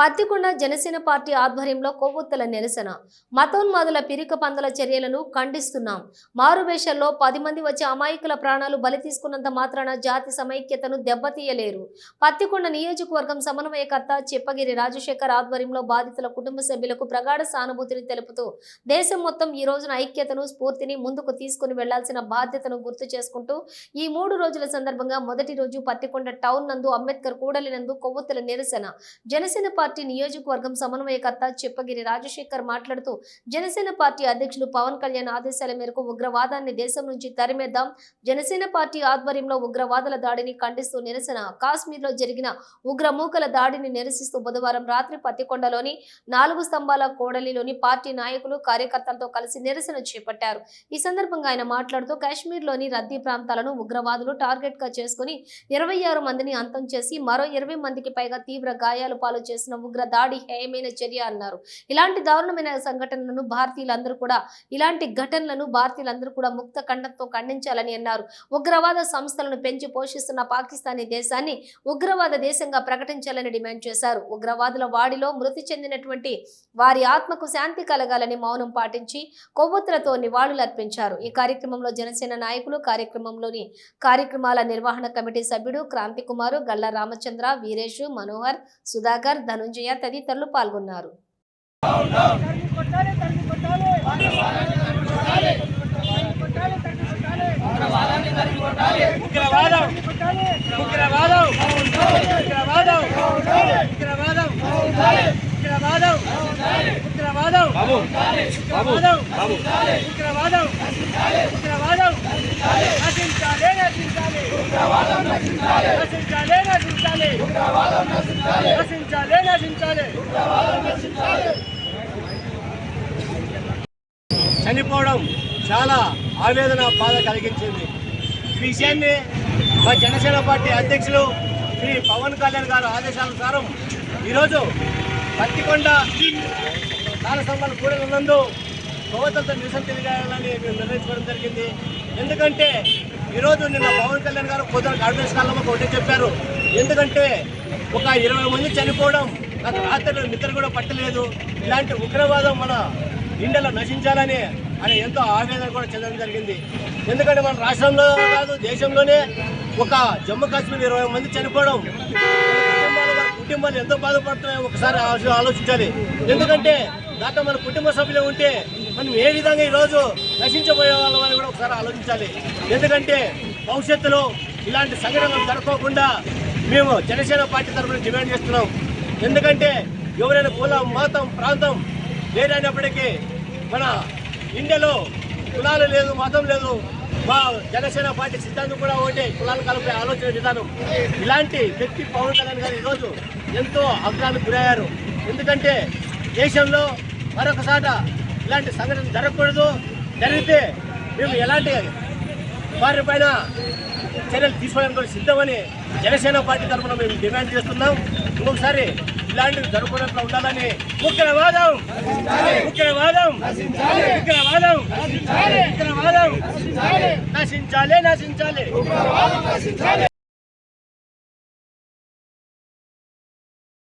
Pattikonda Janasena party ఆధ్వర్యంలో కొవ్వొత్తుల నిరసన. మతోన్మాదుల పిరిక పందల చర్యలను ఖండిస్తున్నాం. మారువేషల్లో పది మంది వచ్చే అమాయకుల ప్రాణాలు బలి తీసుకున్నంత మాత్రాన జాతి సమైక్యతను దెబ్బతీయలేరు. పత్తికొండ నియోజకవర్గం సమన్వయకర్త చెప్పగిరి రాజశేఖర్ ఆధ్వర్యంలో బాధితుల కుటుంబ సభ్యులకు ప్రగాఢ సానుభూతిని తెలుపుతూ దేశం మొత్తం ఈ రోజున ఐక్యతను స్ఫూర్తిని ముందుకు తీసుకుని వెళ్ళాల్సిన బాధ్యతను గుర్తు చేసుకుంటూ ఈ మూడు రోజుల సందర్భంగా మొదటి రోజు పత్తికొండ టౌన్ నందు అంబేద్కర్ కూడలి నందు కొవ్వొత్తుల నిరసన. జనసేన పార్టీ నియోజకవర్గం సమన్వయకర్త చెప్పగిరి రాజశేఖర్ మాట్లాడుతూ జనసేన పార్టీ అధ్యక్షులు పవన్ కళ్యాణ్ ఆదేశాల మేరకు ఉగ్రవాదాన్ని దేశం నుంచి తరిమేద్దాం జనసేన పార్టీ ఆధ్వర్యంలో ఉగ్రవాదుల దాడిని ఖండిస్తూ నిరసన కాశ్మీర్లో జరిగిన ఉగ్రమూకల దాడిని నిరసిస్తూ బుధవారం రాత్రి పత్తికొండలోని నాలుగు స్తంభాల కోడలిలోని పార్టీ నాయకులు కార్యకర్తలతో కలిసి నిరసన చేపట్టారు. ఈ సందర్భంగా ఆయన మాట్లాడుతూ కాశ్మీర్లోని రద్దీ ప్రాంతాలను ఉగ్రవాదులు టార్గెట్గా చేసుకుని ఇరవై ఆరు మందిని అంతం చేసి మరో ఇరవై మందికి పైగా తీవ్ర గాయాలు పాలు చేసిన ఉగ్ర దాడి హేయమైన చర్య అన్నారు. ఇలాంటి దారుణమైన సంఘటనలను భారతీయులందరూ కూడా ఇలాంటి ఘటనలను భారతీయులందరూ కూడా ముక్త ఖండంతో ఖండించాలని అన్నారు. ఉగ్రవాద సంస్థలను పెంచి పోషిస్తున్న పాకిస్తానీ దేశాన్ని ఉగ్రవాద దేశంగా ప్రకటించాలని డిమాండ్ చేశారు. ఉగ్రవాదుల వాడిలో మృతి చెందినటువంటి వారి ఆత్మకు శాంతి కలగాలని మౌనం పాటించి కొవ్వొత్తులతో నివాళులర్పించారు. ఈ కార్యక్రమంలో జనసేన నాయకులు కార్యక్రమంలోని కార్యక్రమాల నిర్వహణ కమిటీ సభ్యుడు క్రాంతి కుమారు గల్లా రామచంద్ర వీరేష్ మనోహర్ సుధాకర్ ధనుంజయ తదితరులు పాల్గొన్నారు ఉగ్రవాదం నశించాలి నశించాలి నశించాలి నశించాలి చనిపోవడం చాలా ఆవేదన బాధ కలిగించింది. ఈ విషయాన్ని మా జనసేన పార్టీ అధ్యక్షులు శ్రీ పవన్ కళ్యాణ్ గారు ఆదేశానుసారం ఈరోజు పత్తికొండ కాలస్తంభాల కూడలి నందు నిరసన తెలియాలని మేము నిర్ణయించుకోవడం జరిగింది. ఎందుకంటే ఈరోజు నిన్న పవన్ కళ్యాణ్ గారు పొద్దున కాన్ఫరెన్స్ కాలంలో ఒకటి చెప్పారు. ఎందుకంటే ఒక ఇరవై మంది చనిపోవడం నాకు రాత్రి నిద్ర కూడా పట్టలేదు. ఇలాంటి ఉగ్రవాదం మన ఇండియాలో నశించాలని అని ఎంతో ఆవేదన కూడా చెందడం జరిగింది. ఎందుకంటే మన రాష్ట్రంలో కాదు దేశంలోనే ఒక జమ్మూ కాశ్మీర్ ఇరవై మంది చనిపోవడం కుటుంబాలు మన కుటుంబాలు ఎంతో బాధపడుతున్నాయో ఒకసారి ఆలోచించాలి. ఎందుకంటే దాంట్లో మన కుటుంబ సభ్యులు ఉంటే మనం ఏ విధంగా ఈరోజు నశించబోయే అని కూడా ఒకసారి ఆలోచించాలి. ఎందుకంటే భవిష్యత్తులో ఇలాంటి సంఘటనలు జరగకుండా మేము జనసేన పార్టీ తరఫున డిమాండ్ చేస్తున్నాం. ఎందుకంటే ఎవరైనా కులం మతం ప్రాంతం లేదైనప్పటికీ మన ఇండియాలో కులాలు లేదు మతం లేదు. మా జనసేన పార్టీ సిద్ధాంతం కూడా ఒకటి కులాలు కలిపే ఆలోచన విధానం. ఇలాంటి వ్యక్తి పవన్ కళ్యాణ్ గారు ఈరోజు ఎంతో అగ్రానికి గురయ్యారు. ఎందుకంటే దేశంలో మరొకసారి ఇలాంటి సంఘటన జరగకూడదు. జరిగితే మేము ఎలాంటి వారి పైన చర్యలు తీసుకోవడానికి కూడా సిద్ధమని జనసేన పార్టీ తరఫున మేము డిమాండ్ చేస్తున్నాం. ఇంకొకసారి ఇలాంటివి జరగకుండా ఉండాలని ఉగ్రవాదం ఉగ్రవాదం ఉగ్రవాదం ఉగ్రవాదం నశించాలి నశించాలి.